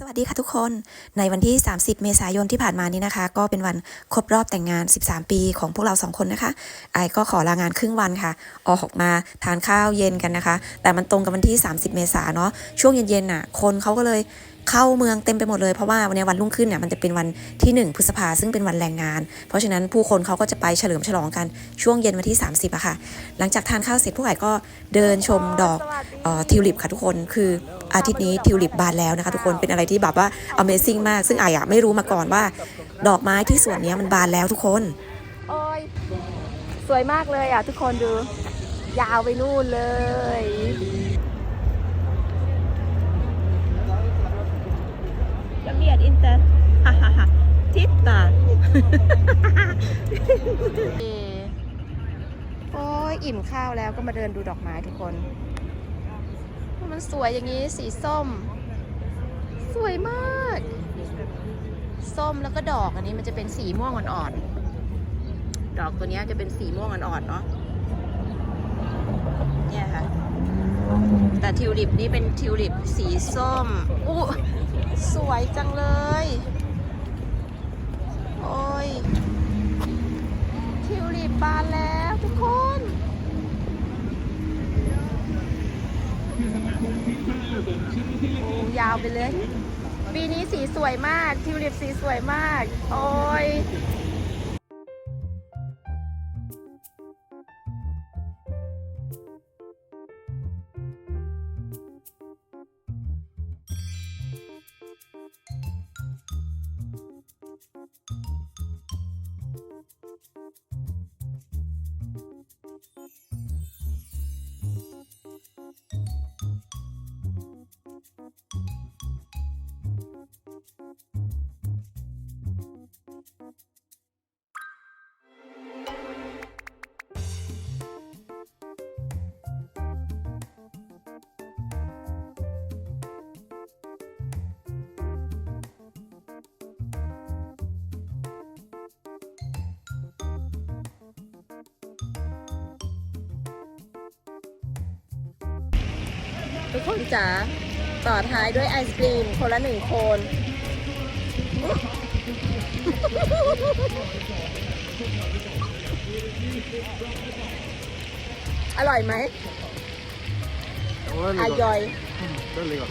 สวัสดีค่ะทุกคนในวันที่ 30 เมษายนที่ผ่านมานี้นะคะ ก็เป็นวันครบรอบแต่งงาน 13 ปีของพวกเราสองคนนะคะไอก็ขอลางานครึ่งวันค่ะ ออกมาทานข้าวเย็นกันนะคะ แต่มันตรงกับวันที่ 30 เมษาเนาะช่วงเย็นๆน่ะ คนเขาก็เลย เข้าเมืองเต็มไปหมดเลยเพราะว่าวันนี้วันรุ่งขึ้นเนี่ยมันจะเป็นวันที่ 1 พฤษภาซึ่งเป็นวันแรงงาน เพราะฉะนั้นผู้คนเขาก็จะไปเฉลิมฉลองกันช่วงเย็นวันที่ 30อะค่ะ หลังจากทานข้าวเสร็จพวกไอก็เดินชมดอกออทิวลิปค่ะทุกคนคืออาทิตย์นี้ทิวลิปบานแล้วนะคะทุกคนเป็นอะไรที่แบบว่า Amazing มาก ซึ่งไออะไม่รู้มาก่อนว่า ดอกไม้ที่สวนเนี้ยมันบานแล้วทุกคนโอ้ยสวยมากเลยอะทุกคนดู ยาวไปนู่นเลย ละเมียดอินเตอร์ฮ่าฮ่าฮ่าทิตตาโอ้ยอิ่มข้าวแล้วก็มาเดินดูดอกไม้ทุกคน มันสวยอย่างนี้สีส้ม สวยมาก ส้มแล้วก็ดอกอันนี้มันจะเป็นสีม่วงอ่อนๆดอกตัวนี้จะเป็นสีม่วงอ่อนๆเนาะเนี่ยค่ะแต่ทิวลิปนี่เป็นทิวลิปสีส้มอู้ สวยจังเลย โอ้ยทิวลิปบานแล้วทุกคนโอ้ยาวไปเลย ปีนี้สีสวยมากทิวลิปสีสวยมาก โอ้ย ทุกคนจ๋าต่อท้ายด้วยไอศกรีมคนละหนึ่งคนอร่อยไหมอร่อย Väldigt gott.